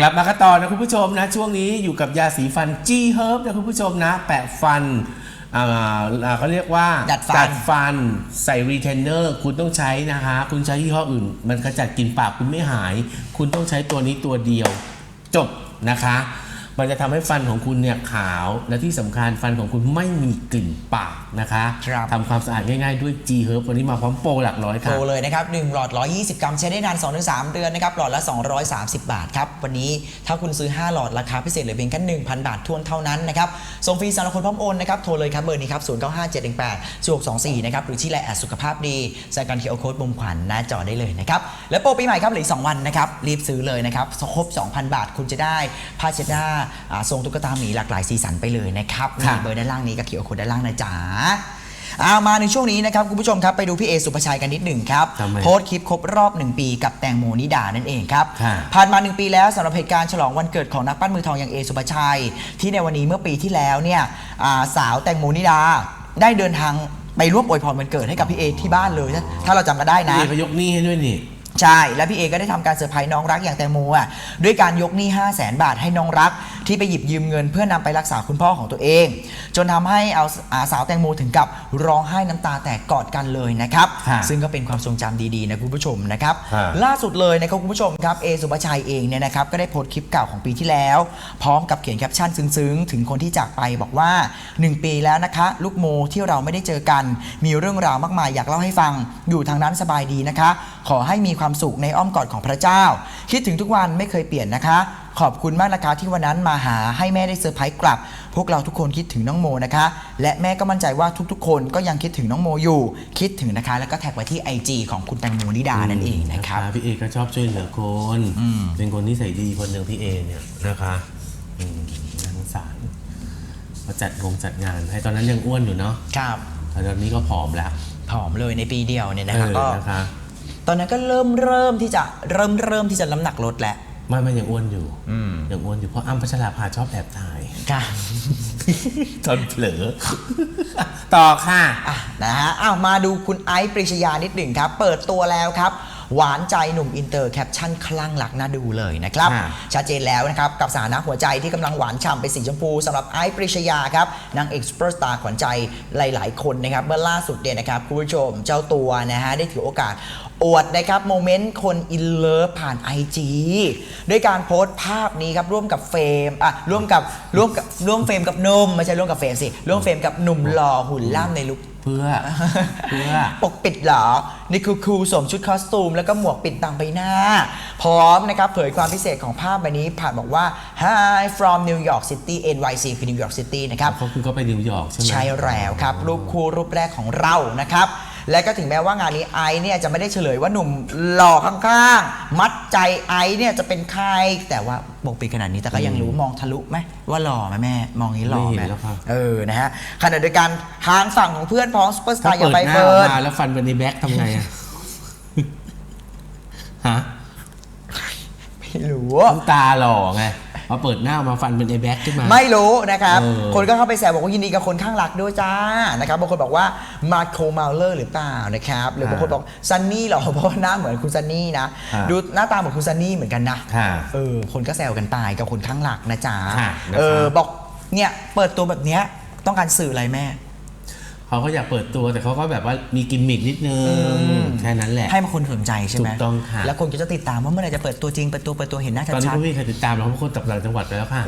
กลับมากันต่อนะคุณผู้ชมนะ ช่วงนี้อยู่กับยาสีฟัน G Herb นะคุณผู้ชมนะ แปะฟันอ่าอ่าเขาเรียกว่าดัดฟัน ฟันใส่รีเทนเนอร์คุณต้องใช้นะคะ คุณใช้ยี่ห้ออื่น มันขจัดกลิ่นปากคุณไม่หาย คุณต้องใช้ตัวนี้ตัวเดียว จบนะคะ มันจะทำให้ฟันของคุณเนี่ยขาวและที่สำคัญฟันของคุณไม่มีกลิ่นปากนะคะครับทำความสะอาดง่ายๆด้วย G Herb วันนี้มาพร้อมโปรหลักร้อยโทค่ะรเลยนะครับ1หลอด 120 กรัมใช้ได้นาน 2-3 เดือนนะครับหลอดละ 230 บาทครับวันนี้ถ้าคุณซื้อ 5 หลอดราคาพิเศษเหลือเพียงแค่1,000 บาททวนเท่านั้นนะครับส่งฟรีสำหรับคนพร้อมโอนนะครับโทรเลยครับเบอร์นี้ครับ095718 4624นะครับหรือที่ไลน์แอดสุขภาพดีสแกนเคอร์โค้ดมุมขวัญหน้าจอได้เลยนะครับและโปรปีใหม่ครับเหลืออก2วันนะครับรีบซื้อเลยนะครับครบ2,000 บาทคุณจะได้ผ้าเช็ดหน้าอ่าทรงตุ๊กตาหมีหลากหลายสีสันไปเลยนะครับค่ะมีเบอร์ด้านล่างนี้กับเคอร์โค้ดด้านล่างนะจ๊ะเอามาในช่วงนี้นะครับคุณผู้ชมครับไปดูพี่เอสุภาชัยกันนิดหนึ่งครับทำไมโพสต์คลิปครบรอบ 1 ปีกับแตงโมนิดานั่นเองครับค่ะผ่านมา 1 ปีแล้วสำหรับเหตุการณ์ฉลองวันเกิดของนักปั้นมือทองอย่างเอสุภาชัย ที่ในวันนี้เมื่อปีที่แล้วเนี่ยอ่าสาวแตงโมนิดาได้เดินทางไปร่วมอวยพรวันเกิดให้กับพี่เอที่บ้านเลย ถ้าถ้าเราจำกันได้นะนี่เขายกหนี้ให้ด้วยนี่ใช่ และพี่เอก็ได้ทำการเซอร์ไพรส์น้องรักอย่างแตงโมอะด้วยการยกหนี้ 5 0 0แสนบาทให้น้องรัก ที่ไปหยิบยืมเงินเพื่อนำไปรักษาคุณพ่อของตัวเอง จนทำให้เอาอาสาวแตงโมถึงกับร้องไห้น้ำตาแตกกอดกันเลยนะครับค่ะซึ่งก็เป็นความทรงจำดีๆนะคุณผู้ชมนะครับค่ะล่าสุดเลยนะครับคุณผู้ชมครับเอสุภาชัยเองเนี่ยนะครับก็ได้โพสต์คลิปเก่าของปีที่แล้ว พร้อมกับเขียนแคปชั่นซึ้งๆ ถึงคนที่จากไปบอกว่า 1 ปีแล้วนะคะ ลูกโมที่เราไม่ได้เจอกัน มีเรื่องราวมากมายอยากเล่าให้ฟัง อยู่ทางนั้นสบายดีนะคะ ขอให้มีความสุขในอ้อมกอดของพระเจ้า คิดถึงทุกวันไม่เคยเปลี่ยนนะคะขอบคุณมากนะคะที่วันนั้นมาหาให้แม่ได้เซอร์ไพรส์กลับ พวกเราทุกคนคิดถึงน้องโมนะคะ และแม่ก็มั่นใจว่าทุกๆ คนก็ยังคิดถึงน้องโมอยู่ คิดถึงนะคะ แล้วก็แท็กไว้ที่ IG ของคุณแตงโมนิดานั่นเองนะครับ พี่เอก็ชอบช่วยเหลือคนอืม เป็นคนที่ใส่ดีคนหนึ่งพี่เอเนี่ยนะคะอืมน่าสงสารมาจัดงงจัดงานให้ตอนนั้นยังอ้วนอยู่เนาะครับ แต่ตอนนี้ก็ผอมแล้วผอมเลยในปีเดียวเนี่ยเอนะครับอก็ นะคะ ตอนนั้นก็เริ่มเริ่มที่จะเริ่มเริ่มที่จะน้ำหนักลดแล้ว ไม่ไม่ยังอ้วนอยู่อืมยังอ้วนอยู่เพราะอ้ำพัชราภาชอบแอบถ่ายค่ะจนเผลอต่อค่ะอะนะฮะอ้าวมาดูคุณไอซ์ปริชยานิดหนึ่งครับ เปิดตัวแล้วครับ หวานใจหนุ่มอินเตอร์แคปชั่นคลั่งหลักน่าดูเลยนะครับค่ะชัดเจนแล้วนะครับกับสถานะหัวใจที่กำลังหวานฉ่ำเป็นสีชมพูสำหรับไอซ์ปริชยาครับนางเอกซูเปอร์สตาร์ขวัญใจหลาย ๆ คนนะครับเมื่อล่าสุดเนี่ยนะครับคุณผู้ชมเจ้าตัวนะฮะได้ถือโอกาส อวดนะครับโมเมนต์คนอินเลิฟผ่าน IG ด้วยการโพสต์ภาพนี้ครับร่วมกับเฟรมอะร่วมกับร่วมกับร่วมเฟรมกับหนุ่มไม่ใช่ร่วมกับเฟรมสิร่วมเฟรมกับหนุ่มหล่อหุ่นล่ำในลุค เพื่อ เพื่อ ปกปิดเหรอ นี่คือครูสวมชุดคอสตูม แล้วก็หมวกปิดบังใบหน้า พร้อมนะครับเผยความพิเศษของภาพใบนี้ ผ่านบอกว่า Hi from New York City NYC คือ New York City นะครับ เขาคือเขาไปนิวยอร์กใช่ไหม ใช่แล้วครับ รูปคู่รูปแรกของเรานะครับ และก็ถึงแม้ว่างานนี้ไอซ์เนี่ยจะไม่ได้เฉลยว่าหนุ่มหล่อข้างๆ มัดใจไอซ์เนี่ยจะเป็นใครแต่ว่าปกปิดขนาดนี้แต่ก็ยังรู้มองทะลุไหมว่าหล่อไหมแม่ มองนี้หล่อไม่ไหมเห็นแล้วครับ เออนะฮะขณะเดียวกันทางฝั่งของเพื่อนพ้องซุปเปอร์สตาถ้าร์อย่าเปิงดใบหน้าเฟิออกร์น มาแล้วฟันเป็นในแบ็คทำไงอะ ฮะไม่รู้ น้ำตาหล่อไง พอเปิดหน้าออกมาฟันเป็นไอแบ็คขึ้นมา ไม่รู้นะครับ เออคนก็เข้าไปแซวบอกว่ายินดีกับคนข้างรักด้วยจ้านะครับบางคนบอกว่ามาโคมาเลอร์หรือเปล่านะครับหรือบางคนบอกซันนี่เหรอเพราะว่าหน้าเหมือนคุณซันนี่นะอ่าดูหน้าตาเหมือนคุณซันนี่เหมือนกันนะค่ะเออคนก็แซวกันไปกับคนข้างหลักนะจ๊ะค่ะนะครับ เออบอกเนี่ยเปิดตัวแบบเนี้ยต้องการสื่ออะไรแม่ เขาก็อยากเปิดตัวแต่เขาก็แบบว่ามีกิมมิกนิดนึงแค่นั้นแหละให้มาคนสนใจใช่ไหมถูกต้องค่ะแล้วคนก็จะติดตามว่าเมื่อไหร่จะเปิดตัวจริงเปิดตัวเปิดตัวเห็นหน้าตอนนี้ชัดก็ไม่มีใครติดตามเราเพราะคนตับหลังจังหวัดไปแล้วค่ะ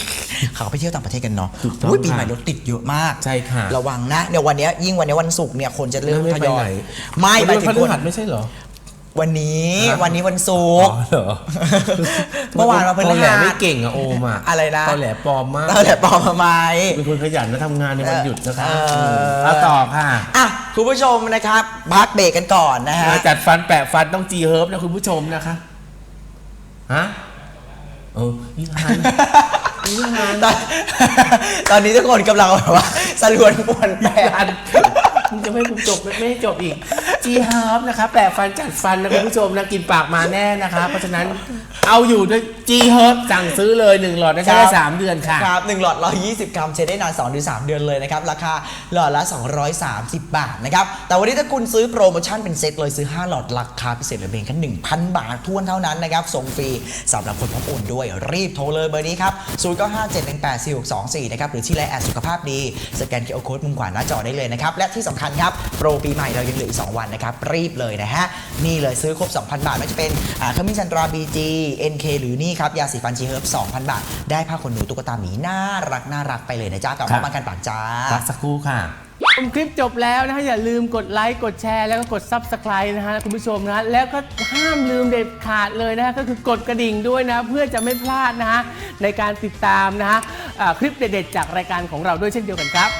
ๆเขาไปเที่ยวต่างประเทศกันเนาะถูกต้องอุ้ยปีค่ะใหม่รถติดเยอะมากใช่ค่ะระวังนะเดี๋ยววันเนี้ยยิ่งวันเนี้ยวันศุกร์เนี่ยคนจะเริ่มไม่ทไปยอไหนยไม่หมายถึงวันคพฤนหัสไม่ใช่เหรอ วันนี้ฮะ วันนี้วันศุอ๋กร์อเหรอเมื่อวานเราพฤหัส ตอแหลไม่เก่งอะโอมอะอะไรนะตอแหลปลอมมาก เราแต่ปลอมทำไม เป็นคนขยันนะทำงานในวันหยุดนะคะเออเอาต่อค่ะอะคุณผู้ชมนะครับพักเบรกกันก่อนนะฮะ มาจัดฟันแปะฟันต้องจีเฮิร์บนะคุณผู้ชมนะคะฮะเอออีฮันอีฮันตอนตอนนี้ทุกคนกำลังแบบว่าสลวนปวนแปร อัน มึงจะไม่ให้กูจบไม่ไม่ให้จบอีก G Herb นะคะแปะฟันจัดฟันนะคุณผู้ชมนะกินปากมาแน่นะคะ เพราะฉะนั้นเอาอยู่ด้วย G Herb สั่งซื้อเลยหนึ่งหลอดนะใช้ได้สามเดือนค่ะ ครับหนึ่งหลอด 120 กรัมใช้ได้นาน2หรือ3เดือนเลยนะครับ ราคาหลอดละ 230 บาทนะครับ แต่วันนี้ถ้าคุณซื้อโปรโมชั่นเป็นเซตเลยซื้อ 5 หลอดราคาพิเศษเหลือเพียงแค่1,000 บาททวนเท่านั้นนะครับ ส่งฟรีสำหรับคนพร้อมโอนด้วยรีบโทรเลยเบอร์นี้ครับ 0957184624 นะครับ หรือที่ไลน์แอดสุขภาพดี สแกนเคอร์โค้ดมุมขวาหน้าจอได้เลยนะครับ และที่สำคัญครับ โปรปีใหม่เรายังเหลืออีก 2 วันนะครับ รีบเลยนะฮะ นี่เลยซื้อครบ 2,000 บาทไม่ว่าจะเป็นอ่าขมิ้นชันตรา BG NK หรือนี่ครับยาสีฟันจีเฮิร์บ2,000 บาท ได้ผ้าขนหนูตุ๊กตาหมีน่ารักน่ารักไปเลยนะจ๊ะกับครับมากันปากจ้าพักสักครู่ค่ะ ชมคลิปจบแล้วนะฮะอย่าลืมกดไลค์ กดแชร์ แล้วก็กด Subscribe นะฮะคุณผู้ชมนะฮะแล้วก็ห้ามลืมเด็ดขาดเลยนะฮะก็คือกดกระดิ่งด้วยนะ เพื่อจะไม่พลาดนะฮะในการติดตามนะฮะอ่าคลิปเด็ดๆจากรายการของเราด้วยเช่นเดียวกันครับ